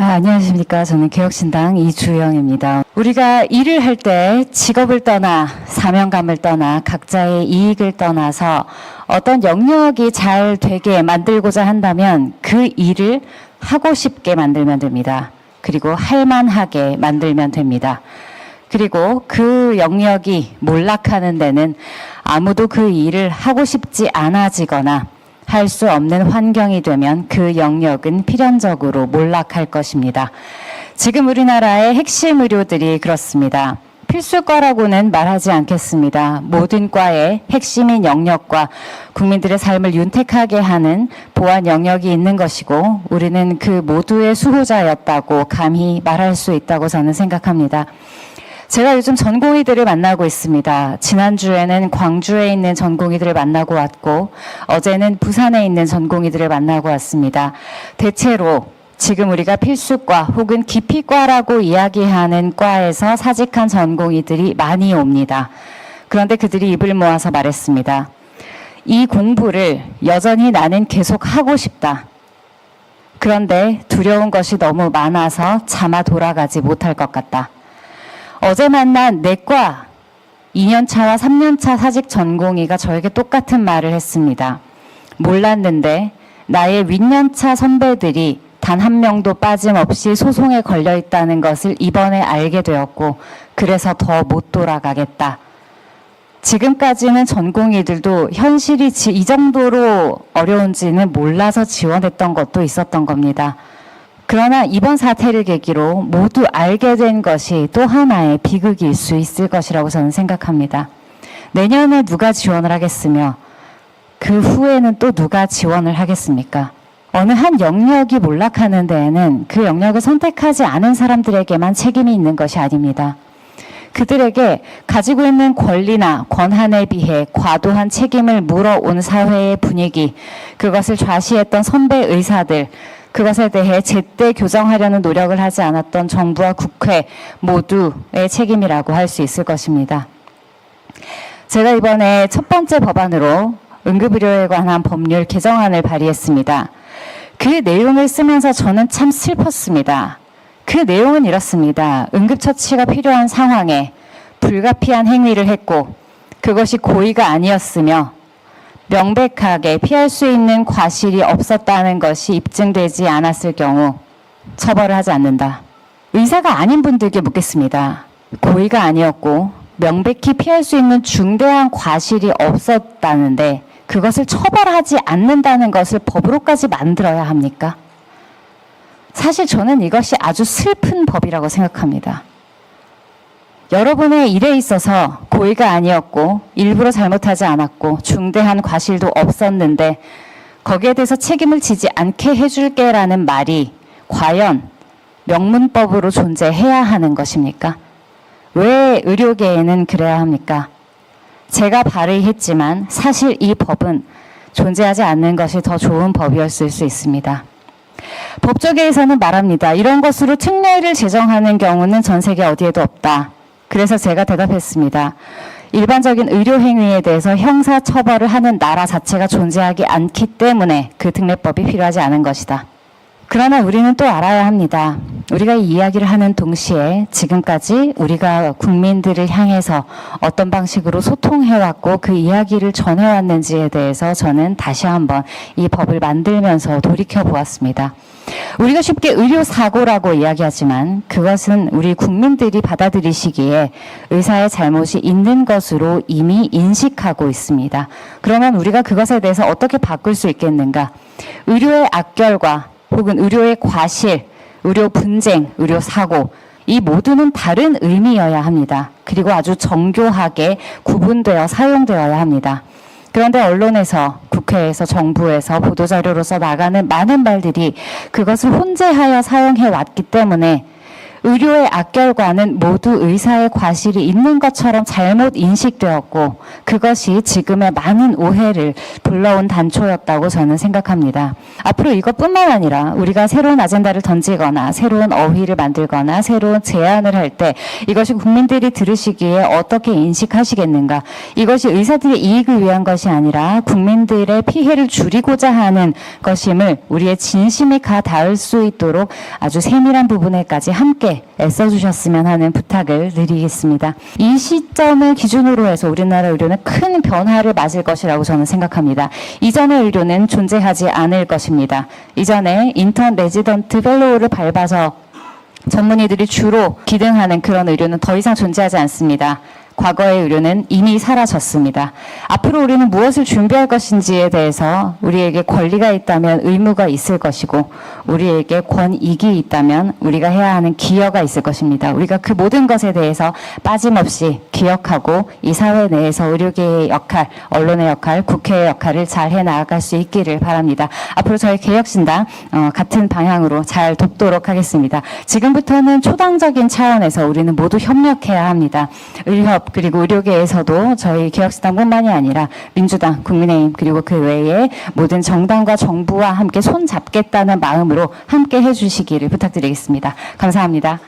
아, 안녕하십니까. 저는 개혁신당 이주영입니다. 우리가 일을 할 때 직업을 떠나 사명감을 떠나 각자의 이익을 떠나서 어떤 영역이 잘 되게 만들고자 한다면 그 일을 하고 싶게 만들면 됩니다. 그리고 할만하게 만들면 됩니다. 그리고 그 영역이 몰락하는 데는 아무도 그 일을 하고 싶지 않아지거나 할 수 없는 환경이 되면 그 영역은 필연적으로 몰락할 것입니다. 지금 우리나라의 핵심 의료들이 그렇습니다. 필수과라고는 말하지 않겠습니다. 모든 과의 핵심인 영역과 국민들의 삶을 윤택하게 하는 보안 영역이 있는 것이고 우리는 그 모두의 수호자였다고 감히 말할 수 있다고 저는 생각합니다. 제가 요즘 전공의들을 만나고 있습니다. 지난주에는 광주에 있는 전공의들을 만나고 왔고, 어제는 부산에 있는 전공의들을 만나고 왔습니다. 대체로 지금 우리가 필수과 혹은 기피과라고 이야기하는 과에서 사직한 전공의들이 많이 옵니다. 그런데 그들이 입을 모아서 말했습니다. 이 공부를 여전히 나는 계속 하고 싶다. 그런데 두려운 것이 너무 많아서 차마 돌아가지 못할 것 같다. 어제 만난 내과 2년차와 3년차 사직 전공의가 저에게 똑같은 말을 했습니다. 몰랐는데 나의 윗년차 선배들이 단 한 명도 빠짐없이 소송에 걸려 있다는 것을 이번에 알게 되었고 그래서 더 못 돌아가겠다. 지금까지는 전공의들도 현실이 지- 이 정도로 어려운지는 몰라서 지원했던 것도 있었던 겁니다. 그러나 이번 사태를 계기로 모두 알게 된 것이 또 하나의 비극일 수 있을 것이라고 저는 생각합니다. 내년에 누가 지원을 하겠으며 그 후에는 또 누가 지원을 하겠습니까? 어느 한 영역이 몰락하는 데에는 그 영역을 선택하지 않은 사람들에게만 책임이 있는 것이 아닙니다. 그들에게 가지고 있는 권리나 권한에 비해 과도한 책임을 물어온 사회의 분위기, 그것을 좌시했던 선배 의사들, 그것에 대해 제때 교정하려는 노력을 하지 않았던 정부와 국회 모두의 책임이라고 할 수 있을 것입니다. 제가 이번에 첫 번째 법안으로 응급의료에 관한 법률 개정안을 발의했습니다. 그 내용을 쓰면서 저는 참 슬펐습니다. 그 내용은 이렇습니다. 응급처치가 필요한 상황에 불가피한 행위를 했고 그것이 고의가 아니었으며 명백하게 피할 수 있는 과실이 없었다는 것이 입증되지 않았을 경우 처벌을 하지 않는다. 의사가 아닌 분들께 묻겠습니다. 고의가 아니었고 명백히 피할 수 있는 중대한 과실이 없었다는데 그것을 처벌하지 않는다는 것을 법으로까지 만들어야 합니까? 사실 저는 이것이 아주 슬픈 법이라고 생각합니다. 여러분의 일에 있어서 고의가 아니었고 일부러 잘못하지 않았고 중대한 과실도 없었는데 거기에 대해서 책임을 지지 않게 해줄게라는 말이 과연 명문법으로 존재해야 하는 것입니까? 왜 의료계에는 그래야 합니까? 제가 발의했지만 사실 이 법은 존재하지 않는 것이 더 좋은 법이었을 수 있습니다. 법조계에서는 말합니다. 이런 것으로 특례를 제정하는 경우는 전 세계 어디에도 없다. 그래서 제가 대답했습니다. 일반적인 의료 행위에 대해서 형사 처벌을 하는 나라 자체가 존재하기 않기 때문에 그 특례법이 필요하지 않은 것이다. 그러나 우리는 또 알아야 합니다. 우리가 이 이야기를 하는 동시에 지금까지 우리가 국민들을 향해서 어떤 방식으로 소통해왔고 그 이야기를 전해왔는지에 대해서 저는 다시 한번 이 법을 만들면서 돌이켜 보았습니다. 우리가 쉽게 의료 사고라고 이야기하지만 그것은 우리 국민들이 받아들이시기에 의사의 잘못이 있는 것으로 이미 인식하고 있습니다. 그러면 우리가 그것에 대해서 어떻게 바꿀 수 있겠는가? 의료의 악결과 혹은 의료의 과실, 의료 분쟁, 의료 사고, 이 모두는 다른 의미여야 합니다. 그리고 아주 정교하게 구분되어 사용되어야 합니다. 그런데 언론에서, 국회에서, 정부에서 보도자료로서 나가는 많은 말들이 그것을 혼재하여 사용해 왔기 때문에 의료의 악결과는 모두 의사의 과실이 있는 것처럼 잘못 인식되었고 그것이 지금의 많은 오해를 불러온 단초였다고 저는 생각합니다. 앞으로 이것뿐만 아니라 우리가 새로운 아젠다를 던지거나 새로운 어휘를 만들거나 새로운 제안을 할 때 이것이 국민들이 들으시기에 어떻게 인식하시겠는가? 이것이 의사들의 이익을 위한 것이 아니라 국민들의 피해를 줄이고자 하는 것임을 우리의 진심이 가 닿을 수 있도록 아주 세밀한 부분에까지 함께 애써주셨으면 하는 부탁을 드리겠습니다. 이 시점을 기준으로 해서 우리나라 의료는 큰 변화를 맞을 것이라고 저는 생각합니다. 이전의 의료는 존재하지 않을 것입니다. 이전에 인턴 레지던트 펠로우를 밟아서 전문의들이 주로 기등하는 그런 의료는 더 이상 존재하지 않습니다. 과거의 의료는 이미 사라졌습니다. 앞으로 우리는 무엇을 준비할 것인지에 대해서 우리에게 권리가 있다면 의무가 있을 것이고 우리에게 권익이 있다면 우리가 해야 하는 기여가 있을 것입니다. 우리가 그 모든 것에 대해서 빠짐없이 기억하고 이 사회 내에서 의료계의 역할, 언론의 역할, 국회의 역할을 잘 해 나아갈 수 있기를 바랍니다. 앞으로 저희 개혁신당 어, 같은 방향으로 잘 돕도록 하겠습니다. 지금부터는 초당적인 차원에서 우리는 모두 협력해야 합니다. 의협 그리고 의료계에서도 저희 개혁신당뿐만이 아니라 민주당, 국민의힘 그리고 그 외에 모든 정당과 정부와 함께 손 잡겠다는 마음으로 함께 해주시기를 부탁드리겠습니다. 감사합니다.